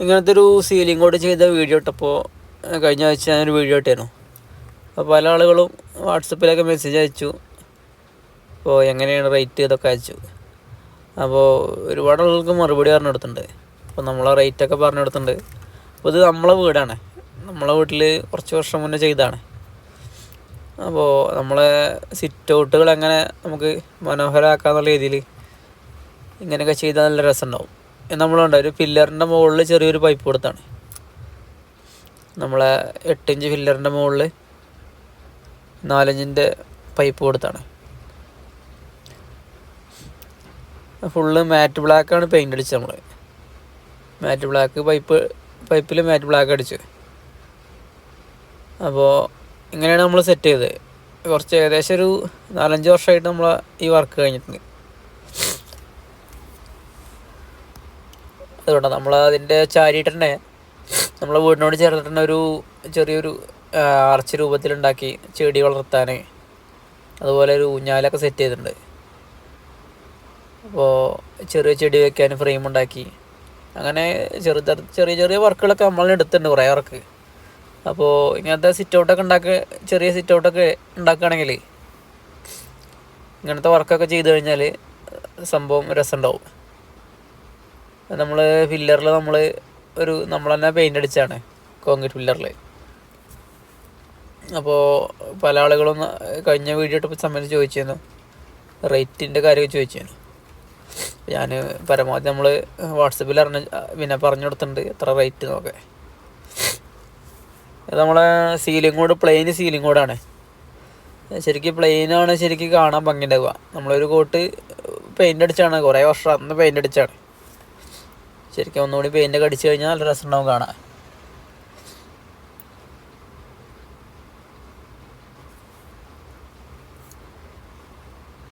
ഇങ്ങനത്തെ ഒരു ceiling code ചെയ്ത വീഡിയോ ഇട്ടപ്പോൾ കഴിഞ്ഞ ആഴ്ച ഞാനൊരു വീഡിയോ ഇട്ടായിരുന്നു അപ്പോൾ പല ആളുകളും വാട്സപ്പിലൊക്കെ മെസ്സേജ് അയച്ചു. അപ്പോൾ എങ്ങനെയാണ് റേറ്റ് ഇതൊക്കെ അയച്ചു. അപ്പോൾ ഒരുപാട് ആളുകൾക്ക് മറുപടി പറഞ്ഞു കൊടുത്തിട്ടുണ്ട് അപ്പോൾ നമ്മളെ റേറ്റൊക്കെ പറഞ്ഞു കൊടുത്തിട്ടുണ്ട് അപ്പോൾ ഇത് നമ്മളെ വീടാണ്. നമ്മളെ വീട്ടിൽ കുറച്ച് വർഷം മുന്നേ ചെയ്തതാണ്. അപ്പോൾ നമ്മളെ സിറ്റ് ഔട്ടുകൾ എങ്ങനെ നമുക്ക് മനോഹരമാക്കാന്നുള്ള രീതിയിൽ ഇങ്ങനെയൊക്കെ ചെയ്താൽ നല്ല രസമുണ്ടാവും. നമ്മളുണ്ട് ഒരു പില്ലറിന്റെ മുകളിൽ ചെറിയൊരു പൈപ്പ് കൊടുത്താണ്. നമ്മളെ എട്ടിഞ്ച് പില്ലറിന്റെ മുകളിൽ നാലഞ്ചിന്റെ പൈപ്പ് കൊടുത്താണ്. ഫുള്ള് മാറ്റ് ബ്ലാക്കാണ് പെയിന്റ് അടിച്ചത് നമ്മൾ മാറ്റ് ബ്ലാക്ക് പൈപ്പ് പൈപ്പിൽ മാറ്റ് ബ്ലാക്ക് അടിച്ചു. അപ്പോൾ ഇങ്ങനെയാണ് നമ്മൾ സെറ്റ് ചെയ്തത്. കുറച്ച് ഏകദേശം ഒരു നാലഞ്ച് വർഷമായിട്ട് നമ്മൾ ഈ വർക്ക് കഴിഞ്ഞിട്ടുണ്ട്. അതുകൊണ്ട് നമ്മൾ അതിന്റെ ചാരിയിട്ട് തന്നെ നമ്മളെ വീടിനോട് ചേർന്നിട്ട് തന്നെ ഒരു ചെറിയൊരു ആർച്ച് രൂപത്തിലുണ്ടാക്കി ചെടി വളർത്താൻ അതുപോലെ ഒരു ഊഞ്ഞാലൊക്കെ സെറ്റ് ചെയ്തിട്ടുണ്ട്. അപ്പോൾ ചെറിയ ചെടി വെക്കാൻ ഫ്രെയിം ഉണ്ടാക്കി. അങ്ങനെ ചെറുത ചെറിയ ചെറിയ വർക്കുകളൊക്കെ നമ്മൾ എടുത്തിട്ടുണ്ട് കുറേ വർക്ക്. അപ്പോൾ ഇങ്ങനത്തെ സിറ്റ് ഔട്ടൊക്കെ ഉണ്ടാക്കുക ചെറിയ സിറ്റ് ഔട്ടൊക്കെ ഉണ്ടാക്കുകയാണെങ്കിൽ ഇങ്ങനത്തെ വർക്കൊക്കെ ചെയ്തു കഴിഞ്ഞാൽ സംഭവം രസമുണ്ടാവും. നമ്മൾ ഫില്ലറിൽ നമ്മൾ ഒരു നമ്മൾ തന്നെ പെയിന്റ് അടിച്ചാണ് കോൺക്രീറ്റ് ഫില്ലറിൽ അപ്പോൾ പല ആളുകളും കഴിഞ്ഞ വീഡിയോ ഇട്ടപ്പോൾ സമയത്ത് ചോദിച്ചിരുന്നു. റേറ്റിന്റെ കാര്യം ചോദിച്ചിരുന്നു. ഞാൻ പരമാവധി നമ്മൾ വാട്സപ്പിൽ അറിഞ്ഞ പിന്നെ പറഞ്ഞു കൊടുത്തിട്ടുണ്ട് എത്ര റേറ്റ് നോക്കെ ഇത് നമ്മളെ സീലിംഗ് കൂട് പ്ലെയിൻ സീലിംഗ് കൂടാണ് ശരിക്കും പ്ലെയിനാണ് ശരിക്കും കാണാൻ ഭംഗി ഉണ്ടാവുക നമ്മളൊരു കോട്ട് പെയിന്റ് അടിച്ചാണ് കുറേ വർഷം അന്ന് പെയിന്റ് അടിച്ചാണ്. ശരിക്കും ഒന്നുകൂടി പെയിന്റ് ഒക്കെ അടിച്ചു കഴിഞ്ഞാൽ നല്ല രസമുണ്ടാവും കാണാൻ.